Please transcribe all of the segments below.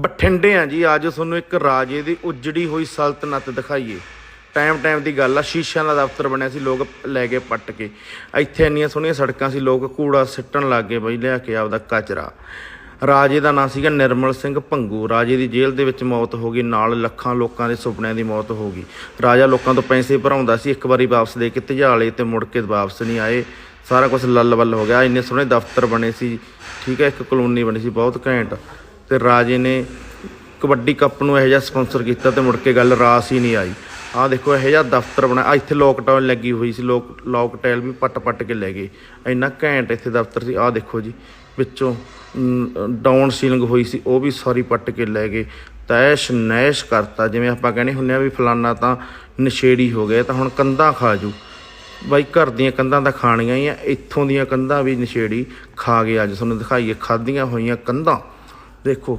ਬਠਿੰਡੇ ਆ ਜੀ, ਅੱਜ ਤੁਹਾਨੂੰ ਇੱਕ ਰਾਜੇ ਦੀ ਉਜੜੀ ਹੋਈ ਸਲਤਨਤ ਦਿਖਾਈਏ। ਟਾਈਮ ਟਾਈਮ ਦੀ ਗੱਲ ਆ, ਸ਼ੀਸ਼ਿਆਂ ਦਾ ਦਫ਼ਤਰ ਬਣਿਆ ਸੀ, ਲੋਕ ਲੈ ਕੇ ਪੱਟ ਕੇ। ਇੱਥੇ ਇੰਨੀਆਂ ਸੋਹਣੀਆਂ ਸੜਕਾਂ ਸੀ, ਲੋਕ ਕੂੜਾ ਸਿੱਟਣ ਲੱਗ ਗਏ ਬਈ, ਲਿਆ ਕੇ ਆਪਦਾ ਕਚਰਾ। ਰਾਜੇ ਦਾ ਨਾਂ ਸੀਗਾ ਨਿਰਮਲ ਸਿੰਘ ਭੰਗੂ। ਰਾਜੇ ਦੀ ਜੇਲ੍ਹ ਦੇ ਵਿੱਚ ਮੌਤ ਹੋ ਗਈ, ਨਾਲ ਲੱਖਾਂ ਲੋਕਾਂ ਦੇ ਸੁਪਨਿਆਂ ਦੀ ਮੌਤ ਹੋ ਗਈ। ਰਾਜਾ ਲੋਕਾਂ ਤੋਂ ਪੈਸੇ ਭਰਾਉਂਦਾ ਸੀ, ਇੱਕ ਵਾਰੀ ਵਾਪਸ ਦੇ ਕੇ ਧਜਾਲੇ ਤੇ ਮੁੜ ਕੇ ਵਾਪਸ ਨਹੀਂ ਆਏ। ਸਾਰਾ ਕੁਝ ਲੱਲ ਬੱਲ ਹੋ ਗਿਆ। ਇੰਨੇ ਸੋਹਣੇ ਦਫ਼ਤਰ ਬਣੇ ਸੀ, ਠੀਕ ਹੈ, ਇੱਕ ਕਲੋਨੀ ਬਣੀ ਸੀ, ਬਹੁਤ ਘੈਂਟ। ਤੇ ਰਾਜੇ ਨੇ ਕਬੱਡੀ ਕੱਪ ਨੂੰ ਇਹੋ ਜਿਹਾ ਸਪਾਂਸਰ ਕੀਤਾ ਤੇ ਮੁੜ ਕੇ ਗੱਲ ਰਾਸ ਹੀ ਨਹੀਂ ਆਈ। ਆਹ ਦੇਖੋ, ਇਹੋ ਜਿਹਾ ਦਫ਼ਤਰ ਬਣਾ ਇੱਥੇ ਲੋਕਡਾਊਨ ਲੱਗੀ ਹੋਈ ਸੀ, ਲੋਕ ਲੋਕਟੇਲ ਵੀ ਪੱਟ ਪੱਟ ਕੇ ਲੈ ਗਏ। ਇੰਨਾ ਘੈਂਟ ਇੱਥੇ ਦਫ਼ਤਰ ਸੀ, ਆਹ ਦੇਖੋ ਜੀ, ਵਿੱਚੋਂ ਡਾਊਨ ਸੀਲਿੰਗ ਹੋਈ ਸੀ, ਉਹ ਵੀ ਸਾਰੀ ਪੱਟ ਕੇ ਲੈ ਗਏ। ਤੈਸ਼ ਨੈਸ਼ ਕਰਤਾ, ਜਿਵੇਂ ਆਪਾਂ ਕਹਿੰਦੇ ਹੁੰਨੇ ਆ ਵੀ ਫਲਾਨਾ ਤਾਂ ਨਸ਼ੇੜੀ ਹੋ ਗਿਆ, ਤਾਂ ਹੁਣ ਕੰਧਾਂ ਖਾ ਜੂ। ਬਾਈ ਘਰ ਦੀਆਂ ਕੰਧਾਂ ਤਾਂ ਖਾਣੀਆਂ ਹੀ ਆ, ਇੱਥੋਂ ਦੀਆਂ ਕੰਧਾਂ ਵੀ ਨਸ਼ੇੜੀ ਖਾ ਗਏ ਅੱਜ। ਤੁਹਾਨੂੰ ਦਿਖਾਈਏ, ਖਾਧੀਆਂ ਹੋਈਆਂ ਕੰਧਾਂ। ਦੇਖੋ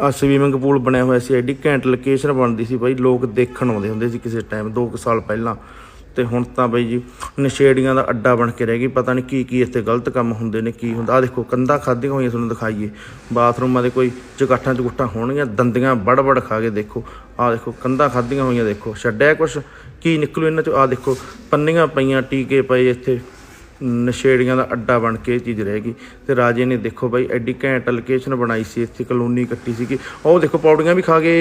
ਆ ਸਵੀਮਿੰਗ ਪੂਲ ਬਣਿਆ ਹੋਇਆ ਸੀ, ਐਡੀ ਘੈਂਟ ਲੋਕੇਸ਼ਨ ਬਣਦੀ ਸੀ ਬਾਈ, ਲੋਕ ਦੇਖਣ ਆਉਂਦੇ ਹੁੰਦੇ ਸੀ ਕਿਸੇ ਟਾਈਮ 2 ਸਾਲ ਪਹਿਲਾਂ। ਤੇ ਹੁਣ ਤਾਂ ਬਾਈ ਜੀ, ਨਸ਼ੇੜੀਆਂ ਦਾ ਅੱਡਾ ਬਣ ਕੇ ਰਹਿ ਗਈ, ਪਤਾ ਨਹੀਂ ਕੀ ਕੀ ਇੱਥੇ ਗਲਤ ਕੰਮ ਹੁੰਦੇ ਨੇ, ਕੀ ਹੁੰਦਾ। ਆ ਦੇਖੋ, ਕੰਧਾਂ ਖਾਧੀਆਂ ਹੋਈਆਂ ਤੁਹਾਨੂੰ ਦਿਖਾਈਏ। ਬਾਥਰੂਮਾਂ ਦੇ ਕੋਈ ਚੁਗਾਠਾਂ ਚੁਗਾਠਾਂ ਹੋਣਗੀਆਂ, ਦੰਦੀਆਂ ਬੜ ਬੜ ਖਾ ਕੇ ਦੇਖੋ। ਆ ਦੇਖੋ, ਕੰਧਾਂ ਖਾਧੀਆਂ ਹੋਈਆਂ, ਦੇਖੋ। ਛੱਡਿਆ ਕੁਛ? ਕੀ ਨਿਕਲੂ ਇਹਨਾਂ ਚੋਂ? ਆ ਦੇਖੋ, ਪੰਨੀਆਂ ਪਈਆਂ, ਟੀਕੇ ਪਏ ਇੱਥੇ। ਨਸ਼ੇੜੀਆਂ ਦਾ ਅੱਡਾ ਬਣ ਕੇ ਇਹ ਚੀਜ਼ ਰਹਿ ਗਈ। ਤੇ ਰਾਜੇ ਨੇ ਦੇਖੋ ਬਾਈ, ਐਡੀ ਘੈਂਟ ਲੋਕੇਸ਼ਨ ਬਣਾਈ ਸੀ, ਇੱਥੇ ਕਲੋਨੀ ਕੱਟੀ ਸੀਗੀ। ਉਹ ਦੇਖੋ ਪੌੜੀਆਂ ਵੀ ਖਾ ਗਏ।